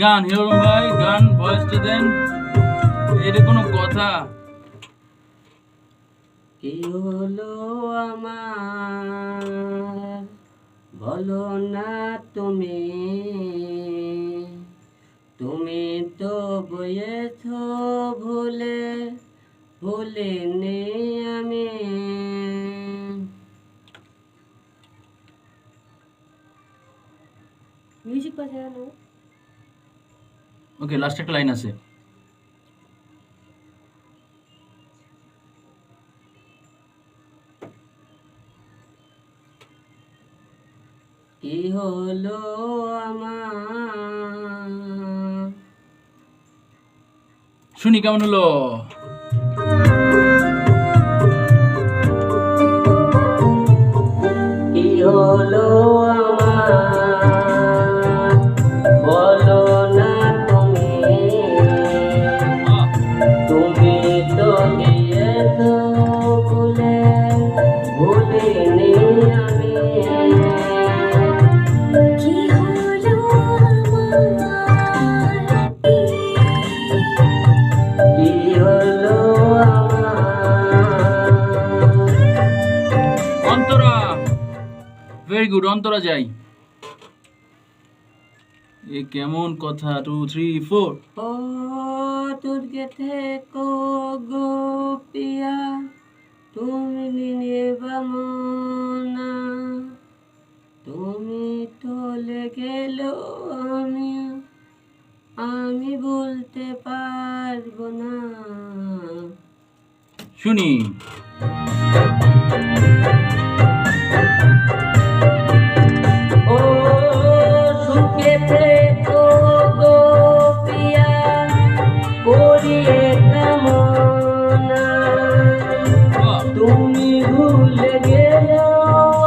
গান হিরো ভাই গান ভয়েসটা দেন। এটা কোনো কথা? কি হলো আমার? বলো না তুমি। তুমি তো বয়েছ ভুলে ভুলিনি আমি। মিউজিক বাজানো। ওকে লাস্ট একটা লাইন আছে। কি হলো আমার? শুনি কেমন হলো? কি হলো ভেরি গুড অন্তরা যাই। এ কেমন কথা? টু থ্রি ফোর ও দুর্গে থেকো গোপিয়া তুমি নিনে বামনা তুমি চলে গেল আমি আমি বলতে পারব না। শুনি। ভুলে গেল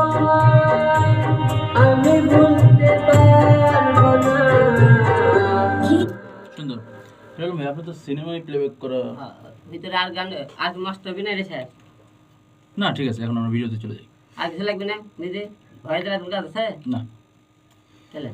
আমায়, আমি ভুলতে পারব না। সুন্দর। ভাই আপনি তো সিনেমায় প্লেব্যাক করা ভিতরে আর গান আর মস্ত হবে না রে স্যার। না ঠিক আছে এখন আমরা ভিডিওতে চলে যাই। আর কিছু লাগবে না? নিজে ভয় দেওয়া দরকার আছে না। চলে